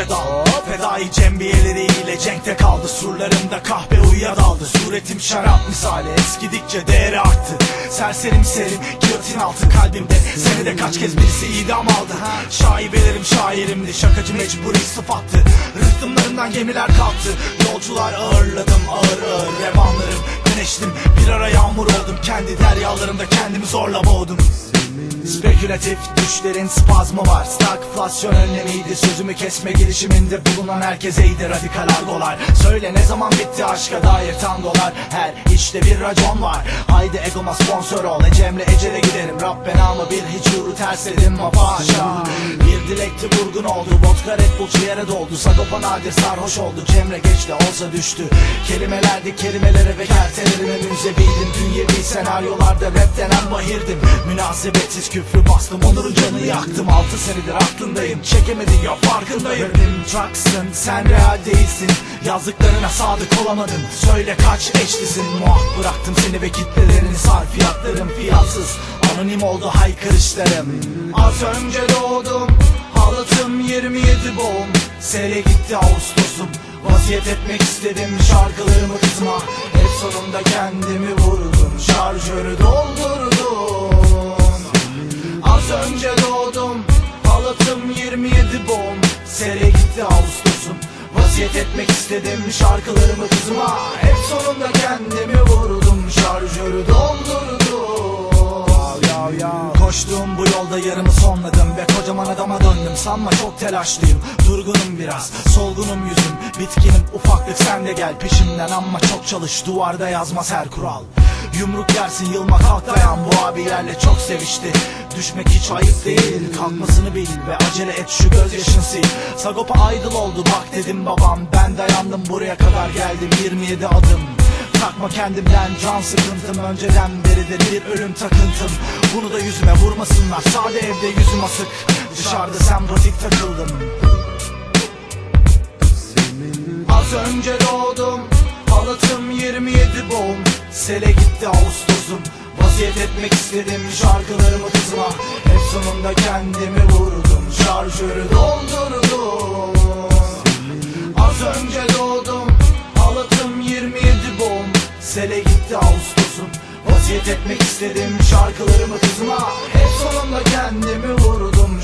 gece dal Fedai cembiyeleriyle cenkte kaldı. Surlarımda kahve uyuya daldı. Suretim şarap misali eskidikçe değeri arttı. Serserim serim giyotin altı. Kalbimde Senede kaç kez birisi idam aldı. Şaibelerim şairimdi şakacı mecburi sıfattı. Rıhtımlarından gemiler kalktı. Yolcular ağırladım ağır ağır revanlarım. Güneştim bir ara yağmur oldum Kendi deryalarımda kendimi zorla boğdum Spekülatif düşlerin spazmı var. Stagflasyon önlemiydi. Sözümü kesme girişiminde bulunan herkeseydi radikal argolar Söyle ne zaman bitti aşka dair tangolar Her işte bir racon var. Haydi egoma sponsor ol. Ecem'le Ecel'e giderim Rab benamı bir hiç yuru tersledim ma paşa Bir dilekti vurgun oldu. Vodka Red Bull ciğere doldu. Sagopa nadir sarhoş oldu. Cemre geç de olsa düştü. Kelimelerdi kelimelere ve kertelerime münzeviydim Dünyevi senaryolarda rap denen mahirdim Münasebetsiz küfrü bastım Onur'un canı yaktım. Altı senedir aklındayım Çekemedin ya farkındayım. Rapim trucksın sen real değilsin. Yazdıklarına sadık olamadın Söyle kaç eşlisin. Muah bıraktım seni ve kitlelerini Sarfiyatlarım fiyatsız. Anonim oldu haykırışlarım. Az önce doğdum Halatım 27 boğum. Sele gitti Ağustos'um Vaziyet etmek istedim şarkılarımı kızma. Hep sonunda kendimi Az önce doğdum. Halatım 27 boğum. Sere gitti Ağustos'um. Vaziyet etmek istedim. Şarkılarımı kızma Hep sonunda kendimi vurdum. Şarjörü doldurdum. Koştuğum bu yolda yarımı sonladım Ve kocaman adama döndüm. Sanma çok telaşlıyım. Durgunum biraz Solgunum yüzüm. Bitkinim ufaklık sen de gel. Peşimden Ama çok çalış duvarda yazmaz her kural Yumruk yersin yılmak kalk dayan Bu abilerle çok sevişti. Düşmek hiç ayıp değil Kalkmasını bil ve acele et şu gözyaşın sil. Sagopa aydıl oldu bak dedim babam Ben dayandım buraya kadar geldim 27 adım. Takma kendimden can sıkıntım Önceden beridir bir ölüm takıntım. Bunu da yüzüme vurmasınlar Sade evde yüzüm asık. Dışarıda sempatik takıldım. Az önce doğdum Halatım 27 boğum Sele gitti Ağustos'um. Vaziyet etmek istedim şarkılarımı kızma Hep sonunda kendimi vurdum Şarjörü doldurdum. Az önce doğdum Halatım 27 boğum Sele gitti Ağustos'um. Vaziyet etmek istedim şarkılarımı kızma Hep sonunda kendimi vurdum